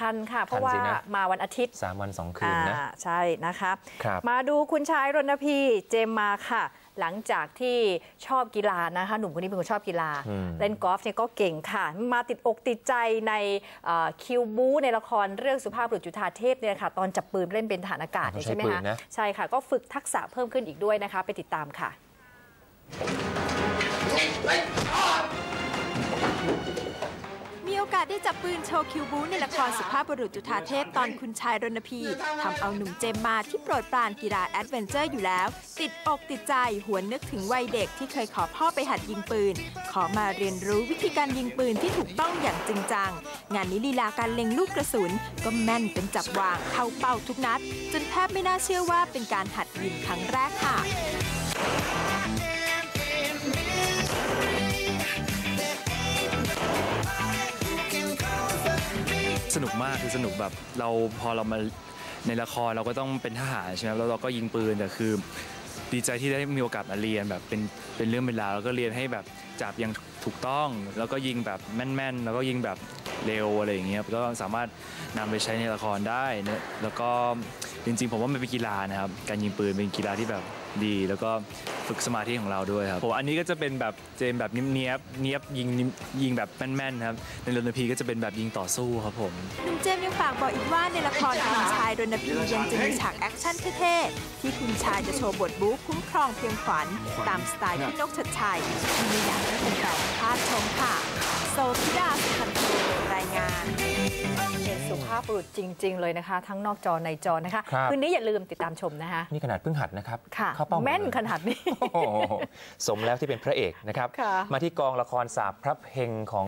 ทันค่ะ เพราะทันว่าสินะมาวันอาทิตย์สามวันสองคืนนะอ่าใช่นะคะครับมาดูคุณชายรณพีเจมมาค่ะ หลังจากที่ชอบกีฬานะคะ หนุ่มคนนี้เป็นคนชอบกีฬาอืมเล่นกอล์ฟเนี่ยก็เก่งค่ะ มาติดอกติดใจในเอ่อคิวบูในละครเรื่องสุภาพบุรุษจุฑาเทพเนี่ยค่ะ ตอนจับปืนเล่นเป็นทหารอากาศเนี่ยใช้ใช่ไหมปืนคะนะใช่ค่ะ ก็ฝึกทักษะเพิ่มขึ้นอีกด้วยนะคะ ไปติดตามค่ะ สได้จับปืนโชว์คิวบูในละครสุภาพบุรุษจุฑาเทพตอนคุณชายรณพีทำเอาหนุ่มเจมมาที่โปรดปรานกีฬาแอดเวนเจอร์อยู่แล้ว ติดอกติดใจหวนนึกถึงวัยเด็กที่เคยขอพ่อไปหัดยิงปืน ขอมาเรียนรู้วิธีการยิงปืนที่ถูกต้องอย่างจริงจัง งานนี้ลีลาการเล็งลูกกระสุน ก็แม่นเป็นจับวางเข้าเป้าทุกนัด จนแทบไม่น่าเชื่อว่าเป็นการหัดยิงครั้งแรกค่ะ สนุกมากคือสนุกแบบเราพอเรามาในละครเราก็ต้องเป็นทหารใช่ไหมแล้วเราก็ยิงปืนแต่คือ ดีใจที่ได้มีโอกาสมาเรียนแบบเป็นเป็นเรื่องเป็นราวแล้วก็เรียนให้แบบจับอยังถูกต้อง แล้วก็ยิงแบบแม่นๆ แล้วก็ยิงแบบเร็วอะไรอย่างเงี้ยก็สามารถนำไปใช้ในละครได้นะแล้วก็ จริงๆ ผมว่ามันเป็นกีฬานะครับ การยิงปืนเป็นกีฬาที่แบบดี แล้วก็ฝึกสมาธิของเราด้วยครับผมอันนี้ก็จะเป็นแบบเจมแบบเนียบๆเนียบยิงยิงแบบแม่นๆครับในเรนพีก็จะเป็นแบบยิงต่อสู้ครับผมหนุ่มเจมส์ยังฝากบอกอีกว่าในละครคุณชายรณพียังจะมีฉากแอคชั่นเท่ๆที่คุณชายจะโชว์บทบู๊คุ้มครองเพียงขวัญตามสไตล์พี่นกชัดชัยที่ไม่อยากให้แฟนๆพลาดชมค่ะโซธิดาสุขันโทรายงานเป็นสุภาพบุรุษจริง ๆ เลยนะคะ ทั้งนอกจอในจอนะคะครับคืนนี้อย่าลืมติดตามชมนะคะ นี่ขนาดเพิ่งหัดนะครับค่ะ เข้าเป้าหดแม่นเลยขนาดนี้ โอ้โหสมแล้วที่เป็นพระเอกนะครับ ค่ะ มาที่กองละครสาบพระเพลงของ